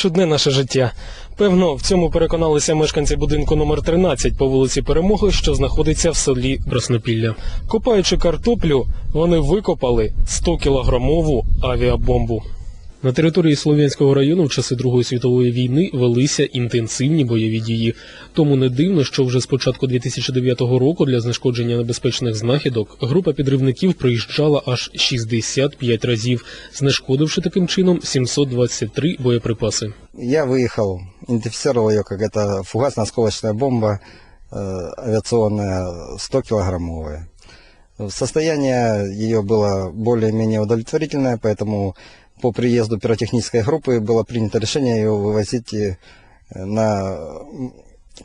Чудне наше життя. Певно, в цьому переконалися мешканці будинку номер 13 по вулиці Перемоги, що знаходиться в селі Краснопілля. Копаючи картоплю, вони викопали 100-кілограмову авіабомбу. На території Слов'янського району в часи Другої світової війни велися інтенсивні бойові дії. Тому не дивно, що вже з початку 2009 року для знешкодження небезпечних знахідок група підривників приїжджала аж 65 разів, знешкодивши таким чином 723 боєприпаси. Я выехал, идентифицировал ее как это фугасно-осколочная бомба э, авиационная 100-килограммовая. Состояние ее было более-менее удовлетворительное, поэтому по приезду пиротехнической группы было принято решение ее вывозить э, на м,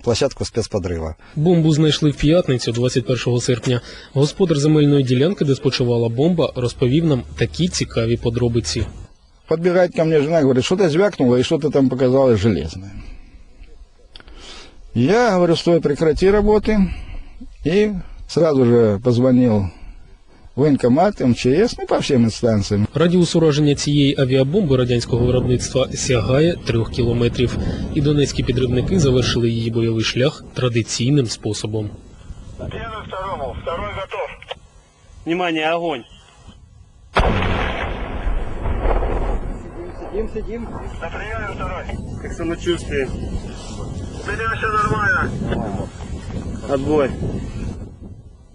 площадку спецподрыва. Бомбу знайшли в п'ятницю, 21 серпня. Господар земельної ділянки, де спочивала бомба, розповів нам такі цікаві подробиці. Подбегает ко мне жена, говорит, что-то звякнуло и что-то там показалось железное. Я говорю, стой, прекрати работы. И сразу же позвонил в военкомат, МЧС, ну, по всем инстанциям. Радіус ураження цієї авіабомби радянського виробництва сягає трьох кілометрів, і донецькі підривники завершили її бойовий шлях традиційним способом. Первый второму, второй готов. Внимание, огонь. Сидим, сидим. На приеме второй. Как самочувствие. У меня все нормально. Отбой.